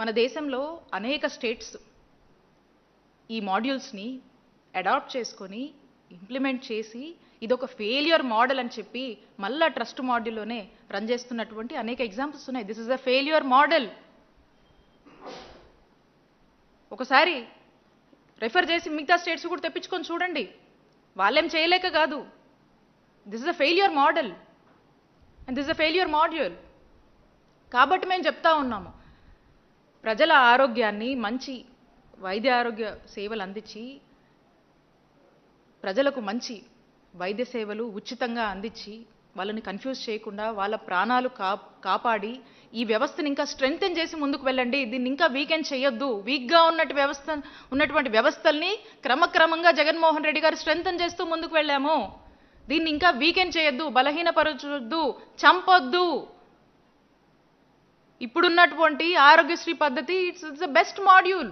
మన దేశంలో అనేక స్టేట్స్ ఈ మాడ్యూల్స్ని అడాప్ట్ చేసుకొని ఇంప్లిమెంట్ చేసి ఇదొక ఫెయిల్యూర్ మోడల్ అని చెప్పి మళ్ళా ట్రస్ట్ మాడ్యూల్లోనే రన్ చేస్తున్నటువంటి అనేక ఎగ్జాంపుల్స్ ఉన్నాయి. This is a failure model ఒకసారి రెఫర్ చేసి మిగతా స్టేట్స్ కూడా తెప్పించుకొని చూడండి. వాళ్ళేం చేయలేక కాదు. This is a failure model and this a failure module కాబట్టి మేము చెప్తా ఉన్నాము. ప్రజల ఆరోగ్యాన్ని మంచి వైద్య ఆరోగ్య సేవలు అందించి ప్రజలకు మంచి వైద్య సేవలు ఉచితంగా అందించి వాళ్ళని కన్ఫ్యూజ్ చేయకుండా వాళ్ళ ప్రాణాలు కా కాపాడి ఈ వ్యవస్థని ఇంకా స్ట్రెంగ్తెన్ చేసి ముందుకు వెళ్ళండి. దీన్ని ఇంకా వీకెండ్ చేయొద్దు. వీక్గా ఉన్నట్టు వ్యవస్థ ఉన్నటువంటి వ్యవస్థల్ని క్రమక్రమంగా జగన్మోహన్ రెడ్డి గారు స్ట్రెంగ్తెన్ చేస్తూ ముందుకు వెళ్ళాము. దీన్ని ఇంకా వీకెండ్ చేయొద్దు. బలహీనపరచొద్దు. చంపొద్దు. ఇప్పుడున్నటువంటి ఆరోగ్యశ్రీ పద్ధతి it's it's the best module